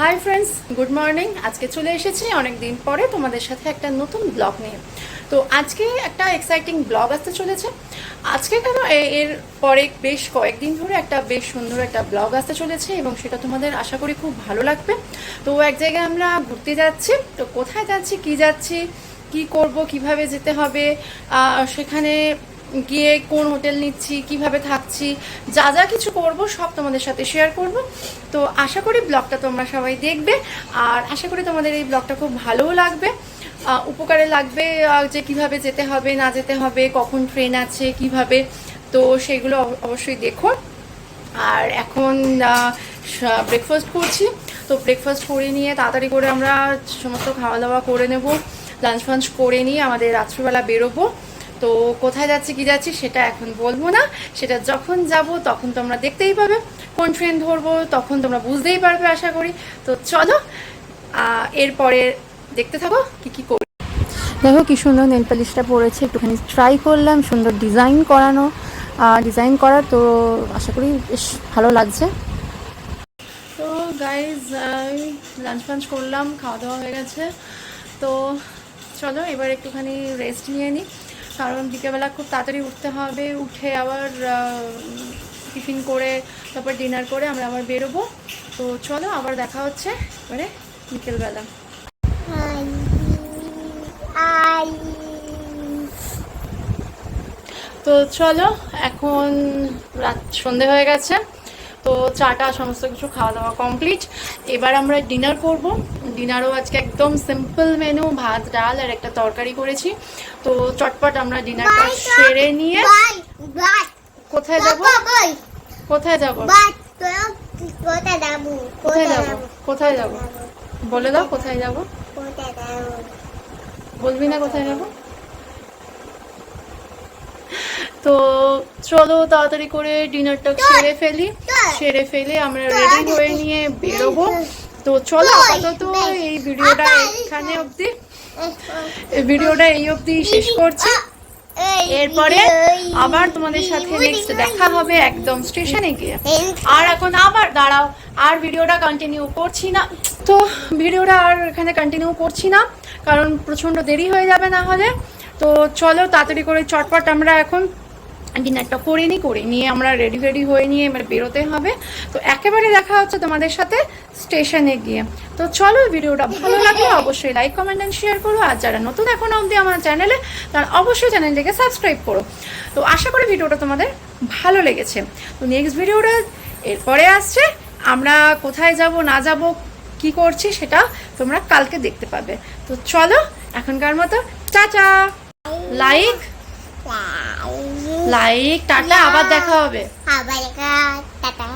Hi friends good morning আজকে চলে এসেছি অনেক দিন পরে তোমাদের সাথে একটা নতুন ব্লগ নিয়ে। তো আজকে একটা এক্সাইটিং ব্লগ আসতে চলেছে। আজকে কেন এর পরে বেশ কয়েকদিন ধরে একটা বেশ সুন্দর একটা ব্লগ আসতে চলেছে এবং সেটা তোমাদের আশা করি খুব ভালো লাগবে। তো এক জায়গায় আমরা ঘুরতে যাচ্ছি। তো কোথায় যাচ্ছি, কি যাচ্ছি, কি করব, কীভাবে যেতে হবে? সেখানে গিয়ে কোন হোটেল নিচ্ছি, কীভাবে থাকছি, যা যা কিছু করব, সব তোমাদের সাথে শেয়ার করব। তো আশা করি ব্লগটা তোমরা সবাই দেখবে, আর আশা করি তোমাদের এই ব্লগটা খুব ভালোও লাগবে। উপকারে লাগবে যে কীভাবে যেতে হবে, না যেতে হবে, কখন ট্রেন আছে, কীভাবে, তো সেগুলো অব- অবশ্যই দেখো। আর এখন ব্রেকফাস্ট করছি। তো ব্রেকফাস্ট করে নিয়ে তাড়াতাড়ি করে আমরা সমস্ত খাওয়া দাওয়া করে নেব লাঞ্চ ফাঞ্চ করে নিয়ে আমাদের রাত্রিবেলা বেরোবো। তো কোথায় যাচ্ছি কি যাচ্ছি সেটা এখন বলব না। সেটা যখন যাব তখন তোমরা দেখতেই পাবে। কোন ট্রেন ধরবো তখন তোমরা বুঝতেই পারবে আশা করি। তো চলো এরপরে দেখতে থাকো কি কি করি। দেখো কি সুন্দর নেল পালিশটা পড়েছে একটুখানি ট্রাই করলাম সুন্দর ডিজাইন করানো। ডিজাইন করা তো আশা করি বেশ ভালো লাগছে। তো গাইজ লাঞ্চ ফাঞ্চ করলাম খাওয়া দাওয়া হয়ে গেছে। তো চলো এবার একটুখানি রেস্ট নিয়ে নিই কারণ বিকেলবেলা খুব তাড়াতাড়ি উঠতে হবে, উঠে আবার টিফিন করে, তারপর ডিনার করে আমরা আবার বেরোবো। তো চলো, আবার দেখা হচ্ছে এবারে বিকেলবেলা। তো চলো, এখন রাত সন্ধে হয়ে গেছে। তো চাটা সমস্ত কিছু খাওয়া দাওয়া কমপ্লিট এবার আমরা ডিনার করব। ডিনারও আজকে একদম সিম্পল মেনু ভাত ডাল আর একটা তরকারি করেছি। তো চটপট আমরা ডিনারটা সেরে নিয়ে কোথায় যাব? কোথায় যাব? কোথায় যাব? কোথায় যাব? বলে দাও কোথায় যাব? বলবি না কোথায় যাব? তো চলো তাড়াতাড়ি করে ডিনারটা সেরে ফেলি। সেরে ফেলে আমরা রেডি হয়ে নিয়ে বেরোবো। তো চলো আপাতত এই ভিডিওটা এখানে অবধি। এই ভিডিওটা এই অবধি শেষ করছি। এরপরে আবার তোমাদের সাথে নেক্সট দেখা হবে একদম স্টেশনে গিয়ে। আর এখন আবার দাঁড়াও আর ভিডিওটা কন্টিনিউ করছি না। তো ভিডিওটা আর এখানে কন্টিনিউ করছি না কারণ প্রচণ্ড দেরি হয়ে যাবে না হলে। তো চলো তাড়াতাড়ি করে চটপট আমরা এখন ডিনারটা করে নিই করে নিয়ে আমরা রেডি রেডি হয়ে নিয়ে এবার বেরোতে হবে। তো একেবারে দেখা হচ্ছে তোমাদের সাথে স্টেশনে গিয়ে। তো চলো ভিডিওটা ভালো লাগলে অবশ্যই লাইক কমেন্ট অ্যান্ড শেয়ার করো। আর যারা নতুন এখন অবধি আমার চ্যানেলে তারা অবশ্যই চ্যানেলটিকে সাবস্ক্রাইব করো। তো আশা করি ভিডিওটা তোমাদের ভালো লেগেছে। তো নেক্সট ভিডিওটা এরপরে আসছে। আমরা কোথায় যাব না যাব কি করছি সেটা তোমরা কালকে দেখতে পাবে। তো চলো এখনকার মতো চাচা লাইক লাইক টাটা আবার দেখা হবে। আবার টাটা।